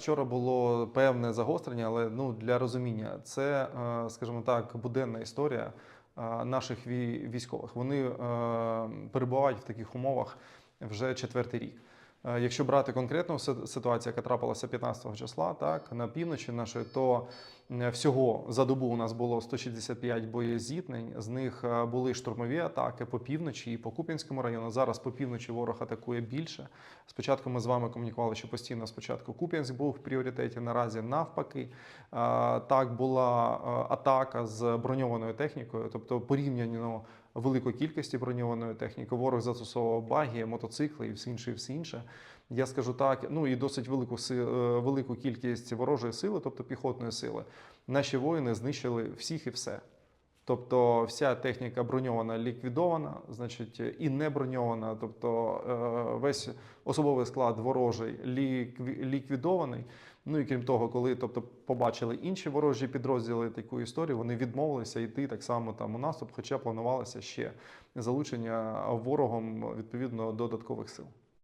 Вчора було певне загострення, але ну для розуміння, це, е, скажімо так, буденна історія е, наших військових. Вони е, перебувають в таких умовах вже четвертий рік. Е, Якщо брати конкретну си- ситуацію, яка трапилася 15 числа, так на півночі нашої, то е, всього за добу у нас було 165 боєзіткнень. З них е, були штурмові атаки по півночі і по Куп'янському району. Зараз по півночі ворог атакує більше. Спочатку ми з вами комунікували, що постійно спочатку Куп'янськ був в пріоритеті. Наразі навпаки. Так була атака з броньованою технікою, тобто порівняно великої кількості броньованої техніки. Ворог застосовував баги, мотоцикли і все інше, і все інше. Я скажу так, ну і досить велику е, велику кількість ворожої сили, тобто піхотної сили. Наші воїни знищили всіх і все. Тобто вся техніка броньована ліквідована, значить, і не броньована, тобто е, весь особовий склад ворожий ліквідований. Ну і крім того, коли тобто, побачили інші ворожі підрозділи таку історію, вони відмовилися йти так само там у наступ, хоча планувалося ще залучення ворогом відповідно додаткових сил.